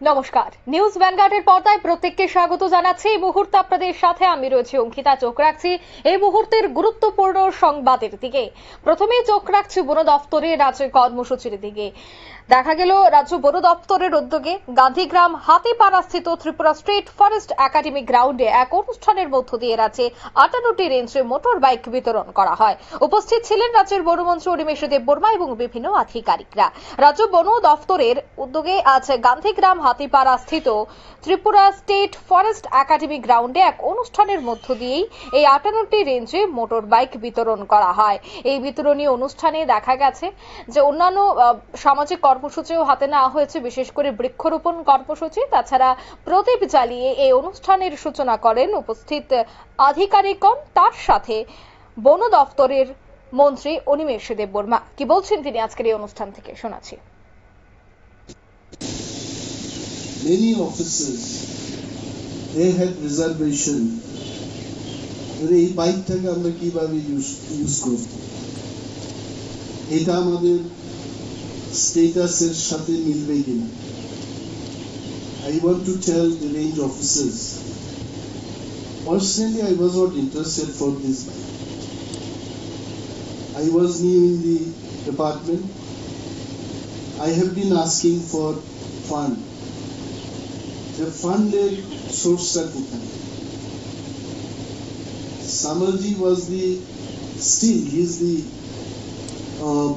নমস্কার। নিউজ ভ্যানগার্ডের পর্দায় প্রত্যেককে স্বাগত জানাচ্ছি। এই মুহূর্তে আপনাদের সাথে আমি রয়েছি অঙ্কিতা, চোখ রাখছি এই মুহূর্তের গুরুত্বপূর্ণ সংবাদের দিকে। প্রথমে চোখ রাখছি বন দফতরের রাজ্যের কর্মসূচির দিকে। দেখা গেল রাজ্য বন দপ্তরের উদ্যোগে গান্ধীগ্রাম হাতিপাড়া স্থিত ত্রিপুরা স্টেট ফরেস্ট একাডেমি গ্রাউন্ডে এক অনুষ্ঠানের মধ্য দিয়ে রাজ্যে আটান্নটি রেঞ্জে মোটর বাইক বিতরণ করা হয়। উপস্থিত ছিলেন রাজ্যের বনমন্ত্রী অনিমেষ দেব বর্মা এবং বিভিন্ন আধিকারিকরা। রাজ্য বন দফতরের উদ্যোগে আজ গান্ধীগ্রাম হাতিপাড়া স্থিত ত্রিপুরা স্টেট ফরেস্ট একাডেমি গ্রাউন্ডে এক অনুষ্ঠানের মধ্য দিয়েই এই আটান্নটি রেঞ্জে মোটর বাইক বিতরণ করা হয়। এই বিতরণী অনুষ্ঠানে দেখা গেছে যে অন্যান্য সামাজিক কর্মসূচিও হাতে নেওয়া হয়েছে, বিশেষ করে বৃক্ষরোপণ কর্মসূচি। তাছাড়া প্রদীপ জ্বালিয়ে এই অনুষ্ঠানের সূচনা করেন উপস্থিত আধিকারিকগণ। তার সাথে বন দপ্তরের মন্ত্রী অনিমেষ দেব বর্মা কি বলছেন তিনি আজকের এই অনুষ্ঠান থেকে? শোনাচ্ছি। Many officers, they had reservation. এই বাইকটাকে আমরা কীভাবে ইউজ করব? এটা আমাদের স্টেটাসের সাথে মিলবে কিনা I want to tell the range officers personally I was not interested for this bike I was new in the department I have been asking for fund যে ফান্ডের সোর্সটা কোথায় Samarji was the still he is the uh,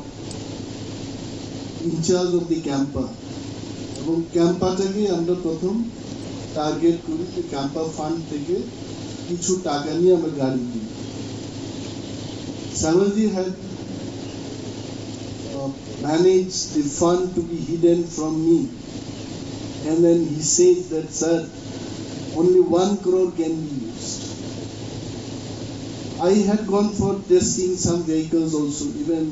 in charge of the Campa এবং ক্যাম্পাটাকে আমরা প্রথম target করি যে ক্যাম্পা ফান্ড থেকে কিছু টাকা নিয়ে আমরা গাড়ি দিই Samarji had uh, managed the fund to be hidden from me and then he said that sir only one crore can be used I had gone for testing some vehicles also even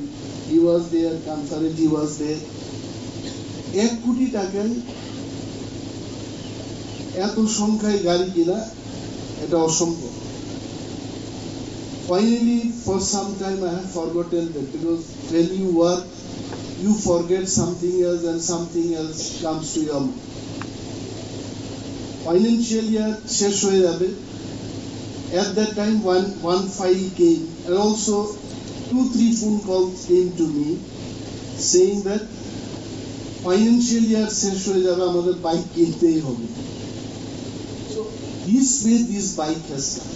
he was there Kansareji was there এক কোটি টাকায় এত সংখ্যায় গাড়ি কিনা এটা অসম্ভব finally for some time i have forgotten that because when you work you forget something else and something else comes to your mind financial year শেষ হয়ে যাবে at that time one one file came and also two three phone calls came to me saying that financial year শেষ হয়ে যাবে আমাদের bike কিনতেই হবে so this way this bike has come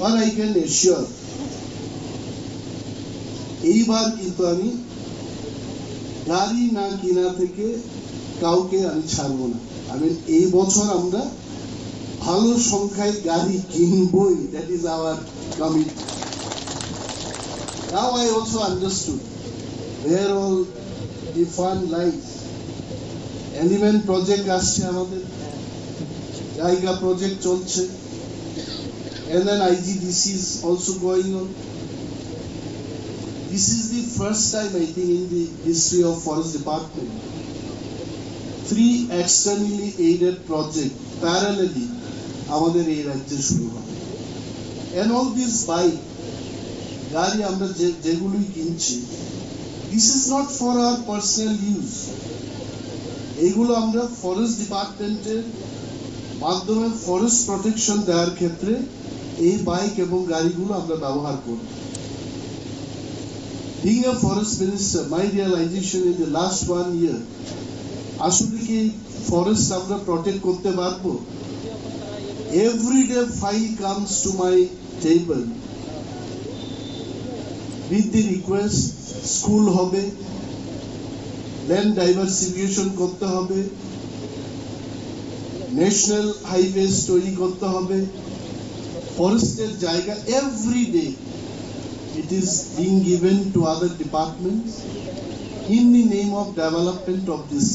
but I can assure এইবার কিন্তু আমি গাড়ি না কিনা থেকে কাউকে আমি ছাড়বো না আমি এই বছর আমরা ভালো সংখ্যায় গাড়ি কিনবই that is our commit now I also understood were all the fun life animal project আসছে আমাদের জায়গা প্রজেক্ট চলছে and then IGDC is also going on. This is the first time I think in the history of Forest Department. Three externally aided project parallelly আমাদের এই রাজ্যে শুরু হয় and all this bike গাড়ি আমরা যে যেগুলোই কিনছি this is not for our personal use. এইগুলো আমরা ফরেস্ট ডিপার্টমেন্টের মাধ্যমে ফরেস্ট প্রোটেকশন দেওয়ার ক্ষেত্রে এই বাইক এবং গাড়িগুলো আমরা ব্যবহার করব Being a forest minister, my realization in the last one year, আসলে কি ফরেস্ট আমরা প্রটেক্ট করতে পারব? Every day file comes to my table with the request school হবে ল্যান্ড ডাইভার্সিফিকেশন করতে হবে ন্যাশনাল হাইওয়েজ তৈরি করতে হবে ফরেস্টের জায়গা every day it is being given to other departments in the name of development of this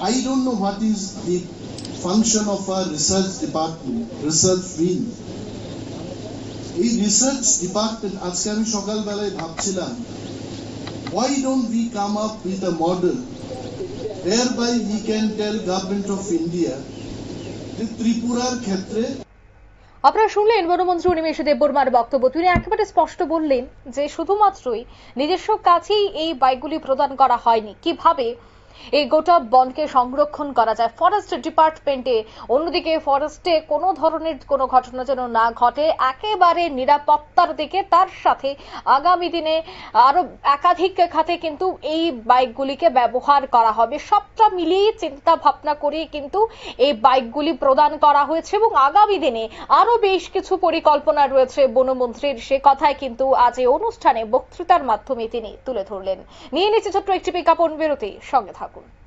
I don't know what is the function of our research department, research wing. এই research department আজকে আমি সকালবেলায় ভাবছিলাম why don't we come up with a model whereby we can tell government of India যে ত্রিপুরার ক্ষেত্রে আপনারা শুনলেন বনমন্ত্রী উনিমেষ দেব বর্মার বক্তব্য তিনি একেবারে স্পষ্ট বললেন যে শুধুমাত্রই নিজস্ব কাছেই এই বাইকগুলি প্রদান করা হয়নি কীভাবে এই গোটা বনকে সংরক্ষণ করা যায়। ফরেস্ট ডিপার্টমেন্টে অন্যদিকে ফরেস্টে কোনো ধরনের কোনো ঘটনা যেন না ঘটে, একেবারে নিরাপত্তার দিকে তার সাথে আগামী দিনে আরও একাধিক খাতে কিন্তু এই বাইকগুলিকে ব্যবহার করা হবে। সবটা মিলিয়ে চিন্তা ভাবনা করে কিন্তু এই বাইকগুলি প্রদান করা হয়েছে এবং আগামী দিনে আরও বেশ কিছু পরিকল্পনা রয়েছে বনমন্ত্রীর। সে কথায় কিন্তু আজ এই অনুষ্ঠানে বক্তৃতার মাধ্যমে তিনি তুলে ধরলেন। নিয়ে নিচ্ছে ছোট্ট একটি বিজ্ঞাপন বিরতি সঙ্গে থাকুন। Japón.